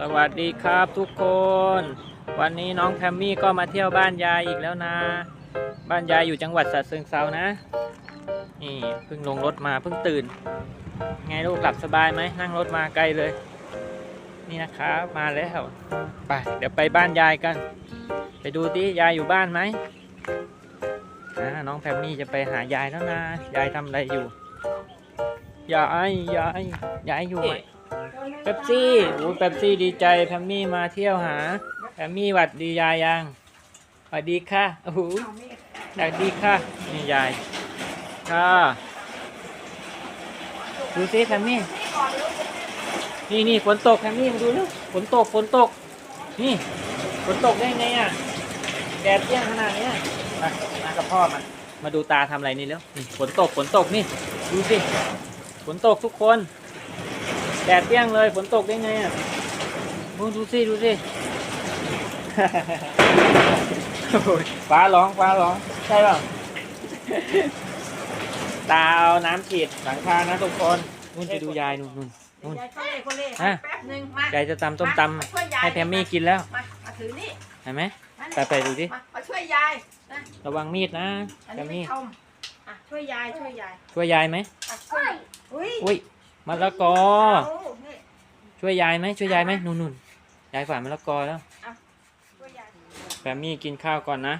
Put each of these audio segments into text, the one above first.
สวัสดีครับทุกคน วันนี้น้องแพมมี่ก็มาเที่ยวบ้านยายอีกแล้วนะ บ้านยายอยู่จังหวัดสระเชิงเซานะ นี่เพิ่งลงรถมาเพิ่งตื่น ไงลูกหลับสบายไหมนั่งรถมาไกลเลย นี่นะครับมาแล้วไปเดี๋ยวไปบ้านยายกัน ไปดูดิยายอยู่บ้านไหมน้องแพมมี่จะไปหายายแล้วนะ ยายทำอะไรอยู่ ยาย ยาย ยายอยู่ไหม เป๊ปซี่โอ้เป๊ปซี่ดีใจแพมมี่มาเที่ยวหาแพมมี่หวัดดียายยังหวัดดีค่ะโอ้โหหวัดดีค่ะนี่ยายค่ะดูสิแพมมี่นี่นี่ฝนตกแพมมี่มาดูลูกฝนตกฝนตก นี่ฝนตกได้ไงอะแดดเปรี้ยงขนาดนี้มามากับพ่อมามาดูตาทำอะไรนี่แล้วนี่ฝนตกฝนตกนี่ ดูสิฝนตกทุกคน แดดเปรี้ยงเลยฝนตกได้ไงอะดูดูสิดูสิโอ้ยฟ้าร้องฟ้าร้อง ใช่เปล่าตาเอาน้ำฉีดหลังคานะทุกคนนู่นไปดูยายนู่นนู่นนู่นยายเขาเล่เขาเล่อะแป๊บหนึงมายายจะตำต้มตมาช่วยยาำยให้แพมมี่กินแล้วมามาถือนี่เห็นไหมมาไปไปดูดิมามาช่วยยายนะระวังมีดนะอันแพนี้มไม่มี่ทมอะช่วยยายช่วยยายช่วยยายไหมอะช่วยอุ้ยอุ้ย มะละกอเอานี่ช่วยยายไหมช่วยยายไหมนู่นนู่นยายฝานมะละกอแล้วช่วยยายแพมมี่กินข้าวก่อนนะ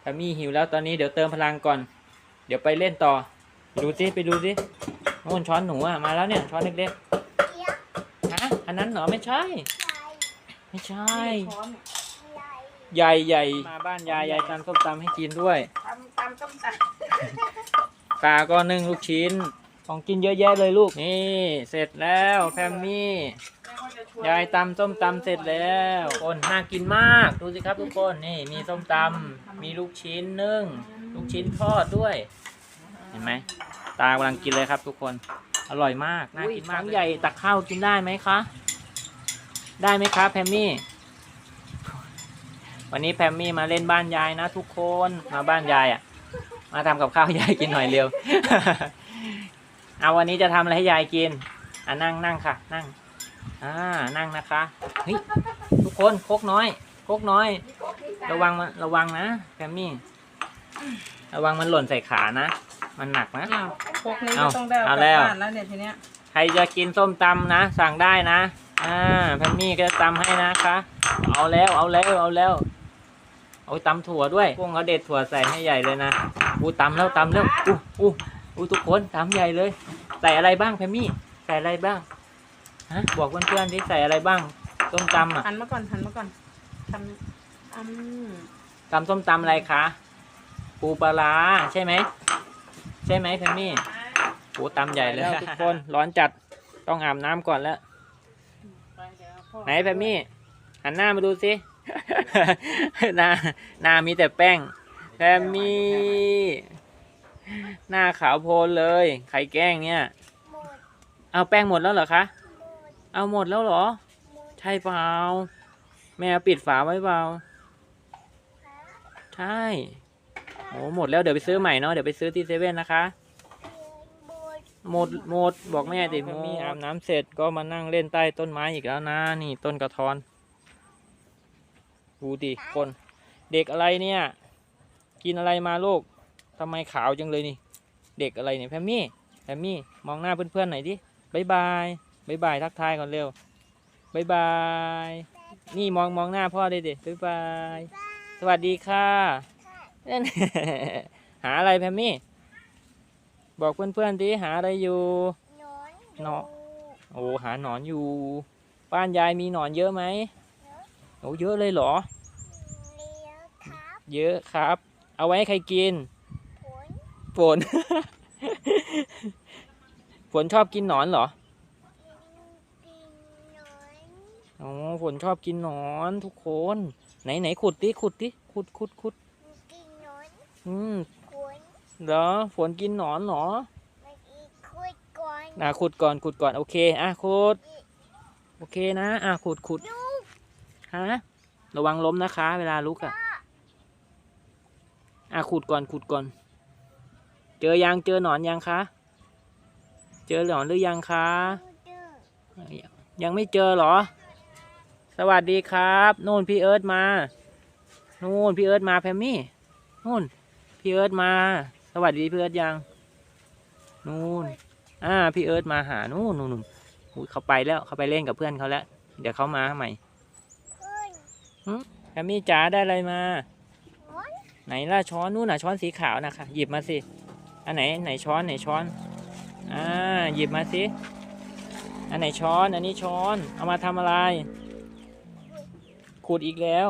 แพมมี่หิวแล้วตอนนี้เดี๋ยวเติมพลังก่อน เดี๋ยวไปเล่นต่อไปดูสิไปดูสิโน่นช้อนหนูอะมาแล้วเนี่ยช้อนเล็กๆฮะอันนั้นเหรอไม่ใช่ ไม่ใช่ช้อนใหญ่ใหญ่มาบ้านยายยายทำส้มตำให้กินด้วยตำตำต้มตตาก็นึ่งลูกชิ้น ของกินเยอะแยะเลยลูก นี่ เสร็จแล้วแพมมี่ำแม่ก็จะชวนยายตำส้มตำเสร็จแล้วคนน่ากินมาก ดูสิครับทุกคน นี่มีส้มตำมีลูกชิ้นนึ่ง ลูกชิ้นทอดด้วย เห็นไหม ตากำลังกินเลยครับทุกคน อร่อยมาก น่ากินมากใหญ่ตักข้าวกินได้ไหมคะ ได้ไหมครับแพมมี่ วันนี้แพมมี่มาเล่นบ้านยายนะทุกคน มาบ้านยายอะ มาทำกับข้าวยายกินหน่อยเร็ว เอาวันนี้จะทำอะไรให้ยายกิน อะนั่งนั่งค่ะ นั่ง อ่า นั่งนะคะ เฮ้ย ทุกคนโคกน้อยโคกน้อย ระวังมันระวังนะแพมมี่ ระวังมันหล่นใส่ขานะ มันหนักนะ อ้าวพวกนี้เอาก็ต้องได้เอาเอากลับแล้วบ้านแล้วเนี่ยทีเนี้ยใครจะกินส้มตำนะ สั่งได้นะ อ่าแพมมี่ก็จะตำให้นะคะ เอาแล้วเอาแล้วเอาแล้ว เอาตำถั่วด้วยพวกเขาเด็ดถั่วใส่ให้ใหญ่เลยนะอู้ตำแล้วตำแล้วอู้อู้ อู้ทุกคนตำใหญ่เลย ใส่อะไรบ้างแพมมี่ใส่อะไรบ้างฮะบอกเพื่อนๆที่ใส่อะไรบ้างส้มตำอะหันมาก่อนหันมาก่อนทำอืมตำส้มตำอะไรคะปูปลาร้าใช่ไหมใช่ไหมแพมมี่โอ้ตำใหญ่เลยทุกคนร้อนจัดต้องอาบน้ำก่อนแล้วไปเดี๋ยวพ่อไหนแพมมี่หันหน้ามาดูสิหน้าหน้ามีแต่แป้งแพมมี่ หน้าขาวโพลนเลย ใครแกล้งเนี่ยเอาแป้งหมดแล้วเหรอคะเอาหมดแล้วเหรอใช่เปล่า แม่ปิดฝาไว้เปล่าใช่ โอ้หมดแล้วเดี๋ยวไปซื้อใหม่เนาะ เดี๋ยวไปซื้อที่เซเว่นนะคะ หมดหมดบอกแม่ติพมมี่อาบน้ำเสร็จก็มานั่งเล่นใต้ต้นไม้อีกแล้วนะ นี่ต้นกระท้อนดูดิคน เด็กอะไรเนี่ย กินอะไรมาลูก ทำไมขาวจังเลยนี่ เด็กอะไรเนี่ยแพมมี่แพมมี่มองหน้าเพื่อนๆหน่อยดิบายบายบายบายทักทายก่อนเร็วบายบาย นี่มองมองหน้าพ่อเลยดิบายบาย สวัสดีค่ะนั่นหาอะไรแพมมี่ บอกเพื่อนๆดิหาอะไรอยู่เนาะโอ้หาหนอนอยู่ บ้านยายมีหนอนเยอะไหมโอ้เยอะเลยเหรอ เยอะครับ เอาไว้ให้ใครกิน ฝน ฝนชอบกินหนอนเหรออ๋อฝนชอบกินหนอนทุกคน ไหนไหนขุดดิขุดดิขุดขุดขุดอืมเหรอฝนกินหนอนเหรออะขุดก่อนขุดก่อนโอเคอะขุดโอเคนะอะขุดขุดฮะระวังล้มนะคะ เวลาลุกอะอะขุดก่อนขุดก่อน เจอยังเจอหนอนยังคะ เจอหนอนหรือยังคะ ยังไม่เจอเหรอ สวัสดีครับนู่นพี่เอิร์ธมานู่นพี่เอิร์ธมาแพมมี่นู่นพี่เอิร์ธมา สวัสดีพี่เอิร์ธยังนู่นอ่าพี่เอิร์ธมาหานู่นนู่นนู่นอุ๊ยเขาไปแล้วเขาไปเล่นกับเพื่อนเขาแล้ว เดี๋ยวเขามาใหม่แพมมี่จ๋าได้อะไรมา ไหนล่ะช้อนนู่นน่ะช้อนสีขาวนะคะหยิบมาสิ อันไหนไหนช้อนไหนช้อน อ่าหยิบมาสิ อันไหนช้อน อันนี้ช้อน เอามาทำอะไร ขุดอีกแล้ว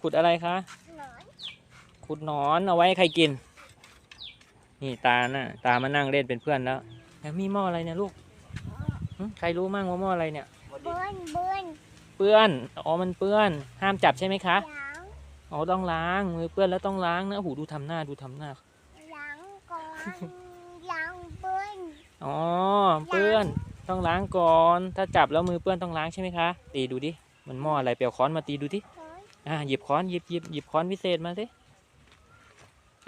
ขุดอะไรคะขุดหนอนเอาไว้ให้ใครกิน นี่ตาน่ะตามานั่งเล่นเป็นเพื่อนแล้วแล้วมีหม้ออะไรเนี่ยลูกหึใครรู้มั่งว่าหม้ออะไรเนี่ยเบิ้นเบิ้นเปื้อน อ๋อ มันเปื้อน ห้ามจับใช่ไหมคะหลังอ๋อ ต้องล้าง มือเปื้อนแล้วต้องล้างนะโอ้โหดูทำหน้าดูทำหน้าหลัง ก่อนหลังเบิ้นอ๋อเปื้อนต้องล้างก่อน ถ้าจับแล้วมือเปื้อนต้องล้างใช่ไหมคะตีดูดิมันหม้ออะไรเปียวค้อนมาตีดูดิเฮ้ยอ่าหยิบค้อนหยิบหยิบหยิบค้อนพิเศษมาสิ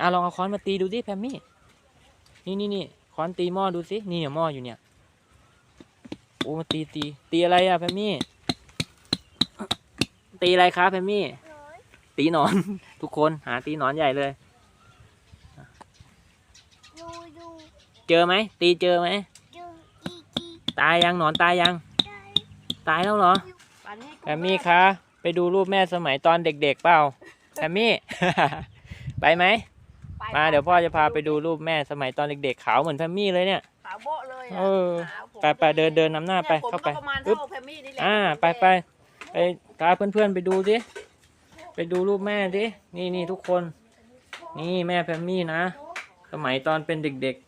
อ่าลองเอาค้อนมาตีดูสิแพมมี่นี่นี่นี่ค้อนตีหม้อดูสินี่เนี่ยหม้ออยู่เนี่ยโอ้มาตีตีตีอะไรอะแพมมี่ตีอะไรครับแพมมี่เฮ้ยตีหนอน ทุกคนหาตีหนอนใหญ่เลย ดูดู เจอไหม ตีเจอไหมดูอีกีตายยังหนอนตายยังได้ตายแล้วเหรออันนี้แพมมี่คะไปดูรูปแม่สมัยตอนเด็กๆเปล่าแพมมี่ ไปไหมไปมาเดี๋ยวพ่อจะพาไปดูรูปแม่สมัยตอนเด็กๆขาวเหมือนแพมมี่เลยเนี่ยขาวโบ๊ะเลยะเออขาวผมไปไปเดินเดินนำหน้าไปนี่ยผมเข้าไปก็ประมาณอึ๊บเท่าแพมมี่นี่แหละอ่าไปไปไปพาเพื่อนๆไปดูสิไปดูรูปแม่สินี่นี่ทุกคน นี่แม่แพมมี่นะ สมัยตอนเป็นเด็กๆ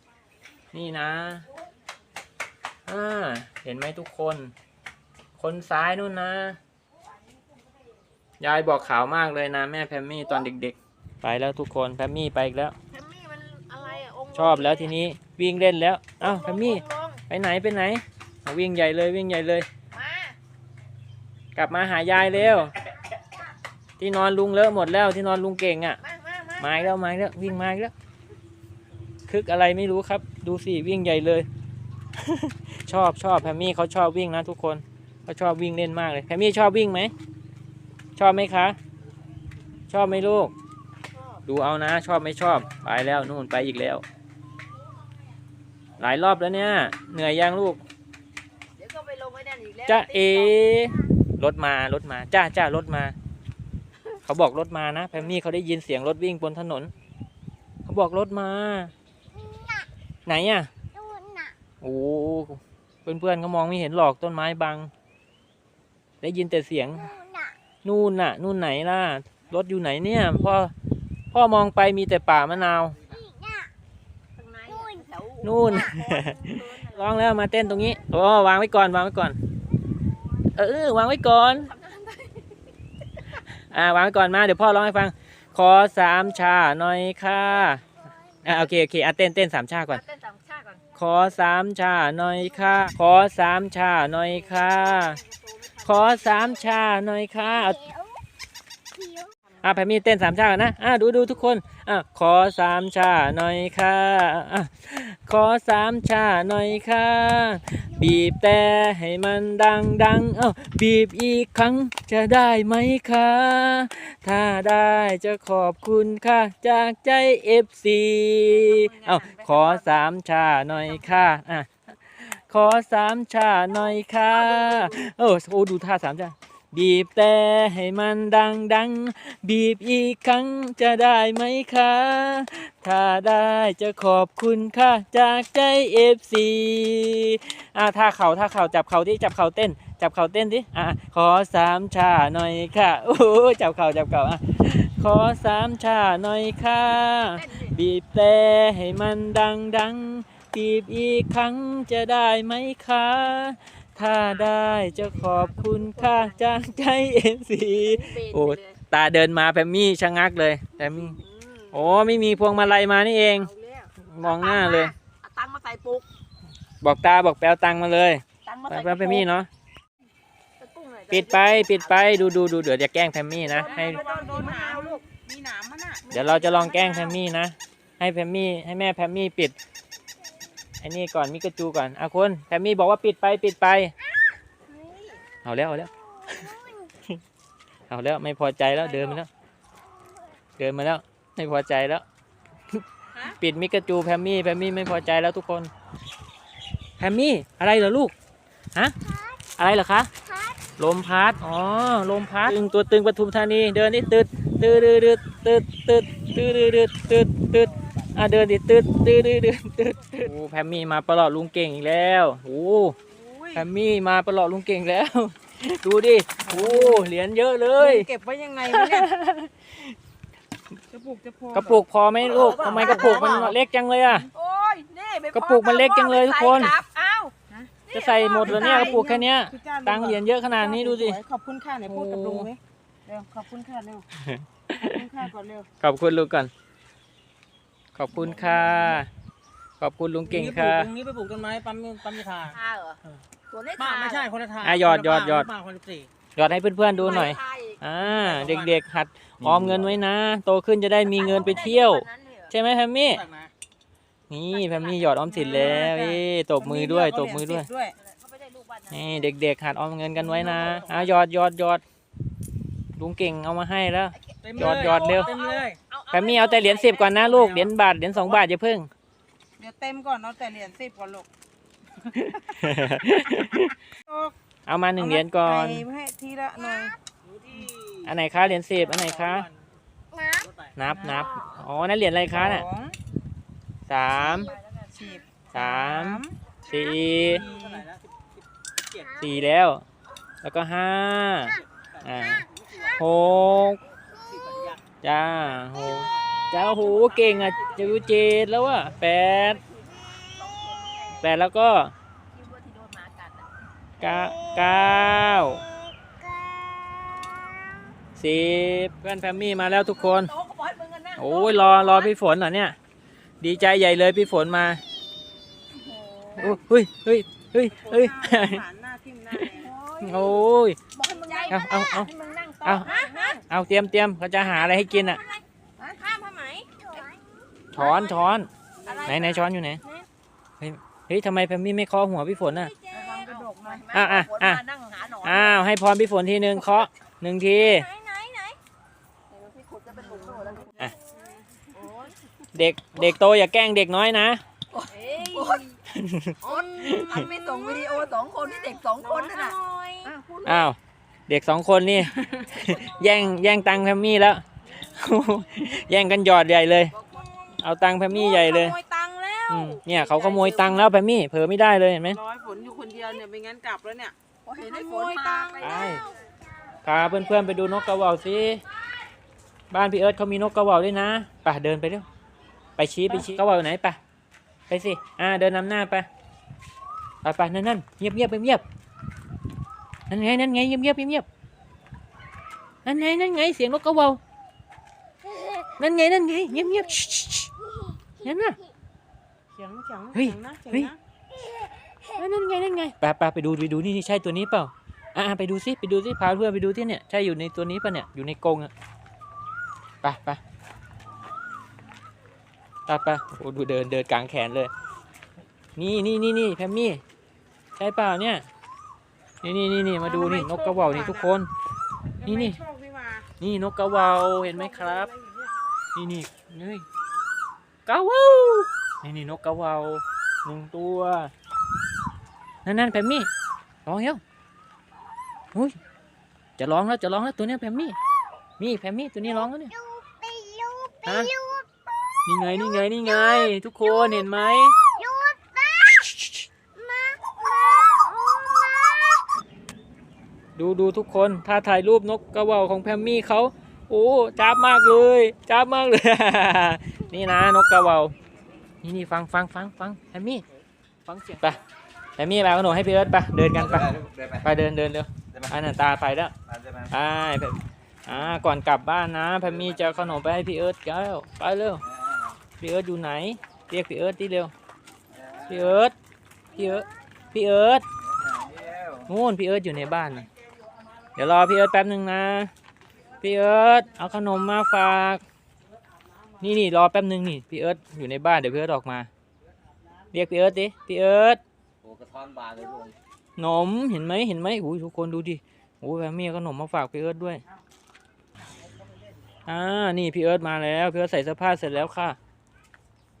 นี่นะอ่าเห็นไหมทุกคน คนซ้ายนู่นนะ ยายบอกขาวมากเลยนะ แม่แพมมี่ตอนเด็กๆ ไปแล้วทุกคนแพมมี่ไปอีกแล้ว แพมมี่มันอะไรอะองค์ชอบแล้วทีนี้วิ่งเล่นแล้วอ้าวลงแพมมี่ลงลงไปไหนไปไหนเอาวิ่งใหญ่เลยวิ่งใหญ่เลย มากลับมาหายายเร็ว ที่นอนลุงเลอะหมดแล้วที่นอนลุงเก่งอะ มามามามาอีกแล้วมาอีกแล้ววิ่งมาอีกแล้ว คึกอะไรไม่รู้ครับ ดูสิวิ่งใหญ่เลย ชอบชอบแพมมี่เขาชอบวิ่งนะทุกคนเขาชอบวิ่งเล่นมากเลยแพมมี่ชอบวิ่งไหมชอบไหมคะ ชอบไหมลูกชอบดูเอานะ ชอบไม่ชอบ ไปแล้วนู่นไปอีกแล้ว หลายรอบแล้วเนี่ย เหนื่อยยังลูกเดี๋ยวก็ไปลงไว้นั่นอีกแล้วจ้าเอติ๊กต๊รถมารถมาจ้าจ้ารถมา เขาบอกรถมานะแพมมี่เขาได้ยินเสียงรถวิ่งบนถนน เขาบอกรถมาน่ะ ไหนอะดูน่ะโอ้เพื่อนเพื่อนๆเขามองไม่เห็นหรอกต้นไม้บัง ได้ยินแต่เสียงดูน่ะนู่นน่ะ นู่นไหนล่ะ รถอยู่ไหนเนี่ย พ่อ พ่อมองไปมีแต่ป่ามะนาวอีกน่ะ ข้างในนู่น แถวนู่น ร้องแล้วมาเต้นตรงนี้โอ้วางไว้ก่อน วางไว้ก่อน เออ วางไว้ก่อน อ่าวางไว้ก่อนมา เดี๋ยวพ่อร้องให้ฟัง ขอสามชาหน่อยค่ะ อ่าโอเค โอเคอะเต้นเต้นสามชาก่อน เต้น ขอสามชาหน่อยค่ะ ขอสามชาหน่อยค่ะ ขอสามชาหน่อยค่ะเอาเขียวเขียวอะแพมมี่เต้นสามชาก่อนนะ อะดูดูทุกคนอะ ขอสามชาหน่อยค่ะอะ ขอสามชาหน่อยค่ะ บีบแต่ให้มันดังดังเอ้าบีบอีกครั้งจะได้ไหมคะ ถ้าได้จะขอบคุณค่ะ จากใจเอฟซีเอ้าขอสามชาหน่อยค่ะอะขอสามชาหน่อยค่ะ เออโอ้ดูท่าสามชา บีบแต่ให้มันดังดัง บีบอีกครั้งจะได้ไหมคะ ถ้าได้จะขอบคุณค่ะ จากใจเอฟซีอ่าท่าเข่าท่าเข่าจับเข่าที่จับเข่าเต้น จับเข่าเต้นดิอะขอสามชาหน่อยค่ะโอ้โหจับเข่าจับเข่าอะขอสามชาหน่อยค่ะเต้นดิบีบแต่ให้มันดังดังบีบอีกครั้งจะได้ไหมคะ ถ้าได้จะขอบคุณค่ะจากใจเอฟซีเบนโอ้ไปเลยตาเดินมาแพมมี่ชะงักเลยแพมมี่อืมโอ้ไม่มีพวงมาลัยมานี่เองเอาแล้วมองหน้าเลยเอาตังค์มาใส่ปุกบอกตาบอกแปลตังค์มาเลยตังค์มาไปใส่ไปแพมมี่เนาะไปปุ้งหน่อยปิดไปปิดไปดูดูดูเดี๋ยวจะแกล้งแพมมี่นะให้ระวังโดนหนามลูกมีหนามมันอะเดี๋ยวเราจะลองแกล้งแพมมี่นะให้แพมมี่ให้แม่แพมมี่ปิด ไอ้นี่ก่อนมิกาจูก่อนอะคุณแพมมี่บอกว่าปิดไปปิดไป เอาแล้วเอาแล้ว เอาแล้วไม่พอใจแล้วเดินมาแล้ว เดินมาแล้ว ไม่พอใจแล้ว ปิดมิกาจูแพมมี่แพมมี่ไม่พอใจแล้วทุกคนแพมมี่อะไรเหรอลูกฮะอะไรเหรอคะลมพัดอ๋อลมพัดตึงตัวตึงปทุมธานีเดินนี่ตึดตึดตึดตึดตึดตึดตึดตึดตึด อะเดินดิตึดตึดตึดตึดตึดตึดโอ้แพมมี่มาประหลอดลุงเก่งอีกแล้วโอ้อุ้ยแพมมี่มาประหลอดลุงเก่งแล้ว ดูดิโอ้เหรียญเยอะเลย เก็บไว้ยังไงวะเนี่ยจะปลูกจะพอกระปุกพอไหมลูกทำไมกระปุกมันเล็กจังเลยอะโอ้ยนี่ไม่พอกระปุกมันเล็กจังเลยทุกคนใส่ลับเอ้าจะใส่หมดเหรอเนี่ยกระปุกแค่เนี้ยพี่จ้าตังค์เหรียญเยอะขนาดนี้ดูสิขอบคุณค่ะไหนพูดกับลุงไหมเร็วขอบคุณค่ะเร็วขอบคุณค่ะก่อนเร็วขอบคุณลุงก่อน ขอบคุณค่ะ ขอบคุณลุงเก่งค่ะ ตรงนี้ไปปลูกต้นไม้ปั๊มปั๊มยาทาทาเหรอตัวนี้บ้าทาไม่ใช่คนละทาอะหยอดหยอดหยอด บ้าคนละสี่ยอดให้เพื่อนๆดูหน่อย อ่า เด็กๆ หัดออมเงินไว้นะ โตขึ้นจะได้มีเงินไปเที่ยว ใช่ไหมแพมมี่ ตัดมานี่แพมมี่หยอดออมสินแล้วเอ้ตบมือด้วย ตบมือด้วย เขาไม่ได้ลูกบ้านนะนี่เด็กๆ หัดออมเงินกันไว้นะอ่าหยอดหยอดหยอดลุงเก่งเอามาให้แล้ว เต็มหยอดหยอดเร็ว เต็มเลย แพมมี่เอาแต่เหรียญสิบก่อนนะลูก เหรียญบาท เหรียญสองบาทอย่าเพิ่ง เดี๋ยวเต็มก่อนเอาแต่เหรียญสิบก่อนลูกเอามาหนึ่งเหรียญก่อนไปให้ทีละหน่อยอันไหนคะเหรียญสิบอันไหนคะน้นับนับอ๋อ นั่นเหรียญอะไรคะน่ะสองสามสิบสามสี่เท่าไหร่นะสิบสิบเจ็ดสี่แล้ว แล้วก็ห้าอ่าหกสิบ ปฏิญาณจ้าหกจ้าโอ้โหเก่งอะจะอยู่เจ็ดแล้วอะแปดแปดแล้วก็เก้าเก้าสิบเพื่อนแฟมมี่มาแล้วทุกคนโต๊ะก็บอกให้มึงกันนะโอ้ยรอรอพี่ฝนเหรอเนี่ย ดีใจใหญ่เลยพี่ฝนมาโอ้เฮ้ยเฮ้ยเฮ้ยเฮ้ยหันหน้าทิ่มหน้าแดงโอ้ยบอกให้มึงเอาเอาเอาให้มึงนั่งเอาโต๊ะฮะฮะ เอาเตรียมเตรียมเขาจะหาอะไรให้กินอะ ข้ามทำไมำช้อนช้อนอะไรไหนไหนช้อนอยู่ไหนเฮ้ยเฮ้ยทำไมแพมมี่ไม่เคาะหัวพี่ฝนอะระวังกระดกหน่อยอะอะอะ ฝนมานั่งหาหนอนอ้าวให้พรพี่ฝนทีหนึ่งเคาะหนึ่งที ไหนไหนไหนพี่ขุดจะเป็นหลุมโตแล้วอะเด็กเด็กโตอย่าแกล้งเด็กน้อยนะโอ้ยโอ๊ยมันไม่ส่งวิดีโอสองคนที่เด็กสองคนนั่นน่ะอะพูดอ้าว เด็กสองคนนี่ แย่งแย่งตังค์แพมมี่แล้ว แย่งกันหยอดใหญ่เลย เอาตังค์แพมมี่ใหญ่เลยขโมยตังค์แล้วอืมเนี่ยเขาขโมยตังค์แล้วแพมมี่เผลอไม่ได้เลยเห็นไหม ร้อยฝนอยู่คนเดียวเนี่ยไม่งั้นกลับแล้วเนี่ยเห็นไอ้ฝนมาไปพาเพื่อนๆไปดูนกกระเหว่าสิ บ้านพี่เอิร์ธเขามีนกกระเหว่าด้วยนะไปเดินไปเร็ว ไปชี้ไปชี้กระเหว่าอยู่ไหนไป ไปสิ อ่าเดินนำหน้าไป ไปไปนั่นนั่นเงียบเงียบไปเงียบ นั่นไงนั่นไงเงียบเงียบเงียบนั่นไงนั่นไงเสียงนกกระเหว่านั่นไงนั่นไงเงียบเงียบชิชิชินั่นน่ะเสียงเสียงเฮ้ยเสียงนะเสียงเฮ้ยนะเอ้ยนั่นไงนั่นไงไปไปไปดูไปดูนี่นี่ใช่ตัวนี้เปล่าอ่าไปดูสิไปดูสิพาเพื่อนไปดูที่เนี่ยใช่อยู่ในตัวนี้ป่ะเนี่ยอยู่ในกรงอะไปไปไปไปโอ้ดูเดินเดินกลางแขนเลย นี่นี่นี่นี่แพมมี่ใช่เปล่าเนี่ย นี่นี่นี่นี่มาดูนี่นกกระเหว่านี่ทุกคน นี่นี่โชคพี่มานี่นกกระเหว่าเห็นไหมครับ นี่นี่นี่กระเหว่านี่นี่นกกระเหว่าหนึ่งตัว นั่นนั่นแพมมี่ร้องแล้วอุ้ยจะร้องแล้วจะร้องแล้วตัวเนี้ยแพมมี่นี่แพมมี่ตัวนี้ร้องแล้วเนี่ยลูกไปลูกไปฮะ ลูกนี่ไงนี่ไงนี่ไง ทุกคนเห็นไหม ลูกไปมามาโอ้มา ดูดูทุกคน ถ้าถ่ายรูปนกกระเหว่าของแพมมี่เขาโอ้จ้าบมากเลยจ้าบมากเลย นี่นะนกกระเหว่านี่นี่ฟังฟังฟังฟังแพมมี่ฟังเสียงไปแพมมี่ไปเอาขนมให้พี่เอิร์ธไปเดินกันไปเดินไปไปเดินเดินเร็วอันนั้นตาไปแล้วเดินไปไปแพมอ่าก่อนกลับบ้านนะแพมมี่จะเอาขนมไปให้พี่เอิร์ธแล้วไปเร็วพี่เอิร์ธอยู่ไหน เรียกพี่เอิร์ธที่เร็วพี่เอิร์ธพี่เอิร์ธพี่เอิร์ธนู่นพี่เอิร์ธอยู่ในบ้านน่ะ เดี๋ยวรอพี่เอิร์ธแป๊บหนึ่งนะ พี่เอิร์ธเอาขนมมาฝาก นี่นี่รอแป๊บหนึ่งนี่พี่เอิร์ธอยู่ในบ้านเดี๋ยวพี่เอิร์ธออกมา เรียกพี่เอิร์ธดิพี่เอิร์ธโอ้กระท้อนบานเลยทุกคนหนมเห็นไหมเห็นไหมอุ้ยทุกคนดูดิโอ้ยแพมมี่เอาขนมมาฝากพี่เอิร์ธด้วย อ่า นี่พี่เอิร์ธมาแล้วพี่เอิร์ธใส่เสื้อผ้าเสร็จแล้วค่ะ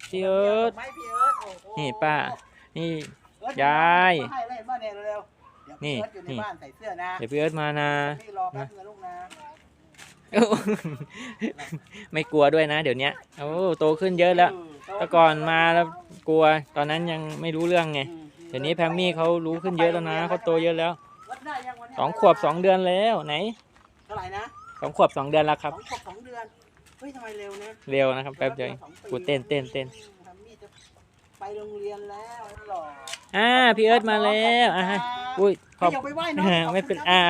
พี่เอิร์ธไม่พี่เอิร์ธโอ้โหนี่ป้า นี่เอิร์ธยาย ให้เล่นบ้านเนี่ยเร็วๆ เดี๋ยวนี่พี่เอิร์ธอยู่ในนี่ บ้านใส่เสื้อนะเดี๋ยวพี่เอิร์ธมานะ พี่รอแป๊บนึงนะลูกนะไม่กลัวด้วยนะ เดี๋ยวเนี้ยโอ้โตขึ้นเยอะแล้วแต่ก่อนมาแล้วกลัว ตอนนั้นยังไม่รู้เรื่องไงเดี๋ยวนี้แพมมี่เขารู้ขึ้นเยอะแล้วนะเขาโตเยอะแล้ววัดได้ยังวันเนี้ยสองขวบสองเดือนแล้วไหนเท่าไหร่นะสองขวบสองเดือนแล้วครับ สองขวบสองเดือนเฮ้ยทำไมเร็วนะเร็วนะครับแป๊บเดียวเองสองปีกูเต้นเต้นเต้นทำมี่จะ ไปโรงเรียนแล้วหล่ออ่าพี่เอิร์ธมาแล้วอ่าฮะอุ้ยขขออบบไปไหว้น้องไม่เป็นอ่า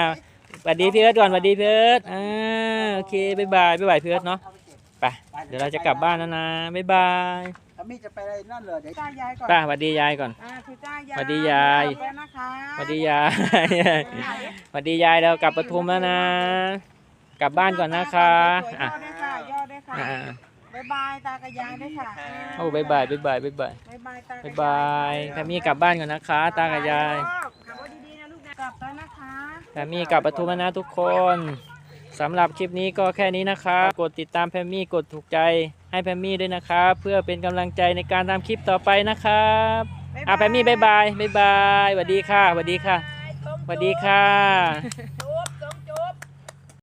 สวัสดีพี่เอิร์ธก่อนสวัสดีพี่เอิร์ธอ่าโอเคบ๊ายบายบ๊ายบายพี่เอิร์ธเนาะอไปก็บไปเดี๋ยวเราจะกลับบ้านแล้วนะบ๊ายบายทำมี่จะไปอะไรนั่นเหรอเดี๋ยวจ้ายายก่อนป้าสวัสดียายก่อนอ่าคือจ้ายายสวัสดียายขอบคุณนะคะสวัสดียายสวัสดียายเรากลับปทุมแล้วนะ กลับบ้านก่อนนะคะสวยอะย่อด้วยค่ะย่อด้วยค่ะอ่า บ๊ายบายตากับยายด้วยค่ะโอ้บ๊ายบายบ๊ายบายบ๊ายบายบ๊ายบายตากับ๊ายบายแพมมี่กลับบ้านก่อนนะคะ ตากับยายขับรถดีๆนะลูกนะกลับแล้วนะคะแพมมี่กลับปทุมแล้วนะทุกคนสำหรับคลิปนี้ก็แค่นี้นะครับกดติดตามแพมมี่กดถูกใจให้แพมมี่ด้วยนะครับเพื่อเป็นกำลังใจในการทำคลิปต่อไปนะครับอะแพมมี่บ๊ายบายบ๊ายบายสวัสดีค่ะสวัสดีค่ะสวัสดีค่ะ